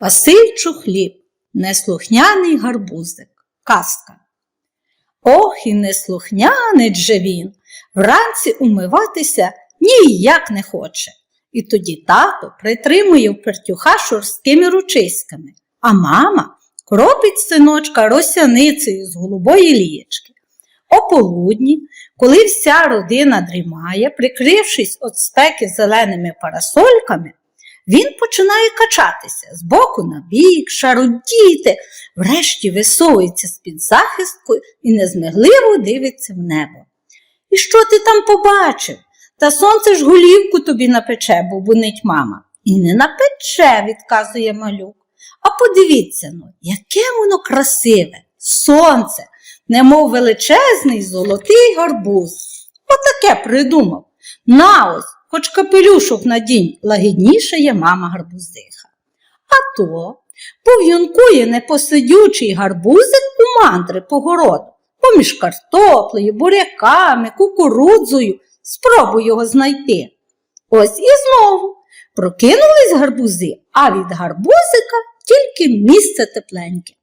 Василь Чухліб, неслухняний гарбузик. Казка. Ох, і неслухняний же він. Вранці умиватися ніяк не хоче. І тоді тато притримує пертюха шорсткими ручиськами, а мама кропить синочка росяницею з голубої лієчки. О полудні, коли вся родина дрімає, прикрившись від спеки зеленими парасольками, він починає качатися з боку на бік, шарудіти, врешті висовується з-під захистку і незмигливо дивиться в небо. І що ти там побачив? Та сонце ж голівку тобі напече, бубонить мама. І не напече, відказує малюк. А подивіться ну, яке воно красиве, сонце, немов величезний золотий гарбуз. Отаке придумав. На ось, хоч капелюшок надінь, лагіднішає мама гарбузиха. А то пов'юнкує непосидючий гарбузик у мандри по городу, поміж картоплею, буряками, кукурудзою, спробуй його знайти. Ось і знову прокинулись гарбузи, а від гарбузика тільки місце тепленьке.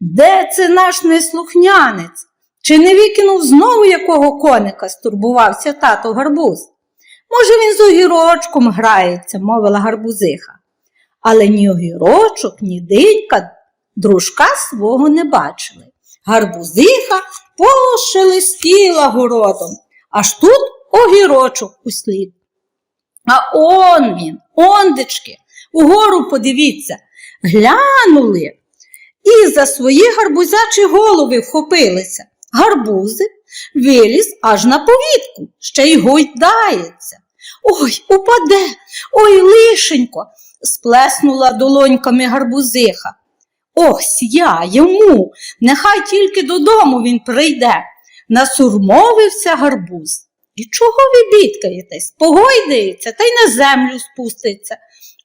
Де це наш неслухнянець? Чи не викинув знову якого коника, стурбувався тато гарбуз? Може, він з огірочком грається, мовила гарбузиха. Але ні огірочок, ні динька дружка свого не бачили. Гарбузиха пошелестіла городом, аж тут огірочок услід. А он він, ондечки, угору подивіться, глянули і за свої гарбузячі голови вхопилися. Гарбузик виліз аж на повітку, ще й гойдається. Ой, упаде, ой, лишенько, сплеснула долоньками гарбузиха. Ось я йому, нехай тільки додому він прийде. Насурмовився гарбуз. І чого ви бідкаєтесь? Погойдається та й на землю спуститься.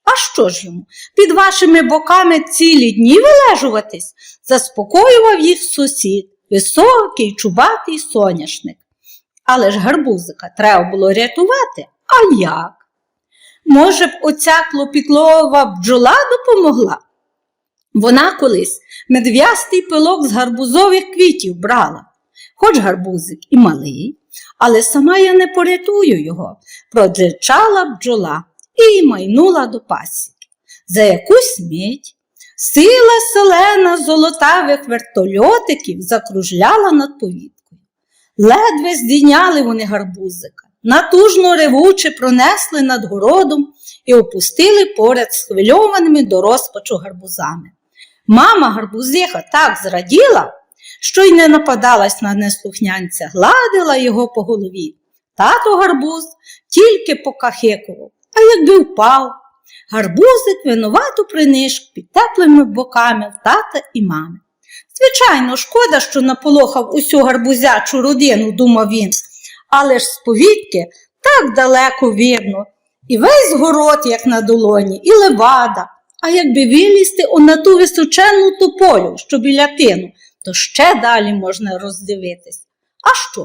А що ж йому? Під вашими боками цілі дні вилежуватись? Заспокоював їх сусід, високий, чубатий соняшник. Але ж гарбузика треба було рятувати. А як? Може б, оця клопітлова бджола допомогла? Вона колись медв'ястий пилок з гарбузових квітів брала. Хоч гарбузик і малий, але сама я не порятую його, проджичала бджола і майнула до пасіки. За якусь мить сила селена золотавих вертольотиків закружляла над повіткою. Ледве здійняли вони гарбузика, натужно ревуче пронесли над городом і опустили поряд з хвильованими до розпачу гарбузами. Мама гарбузиха так зраділа, що й не нападалась на неслухнянця, гладила його по голові. Тато гарбуз тільки покахикував, а якби впав. Гарбузик винувато принишк під теплими боками в тата і мами. Звичайно, шкода, що наполохав усю гарбузячу родину, думав він, але ж з повітки так далеко видно, і весь город, як на долоні, і левада. А якби вилізти у на ту височенну тополю, що біля тину, то ще далі можна роздивитись. А що?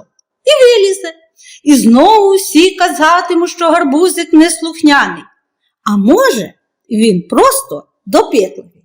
І вилізе. І знову всі казатимуть, що гарбузик неслухняний. А може, він просто допитливий.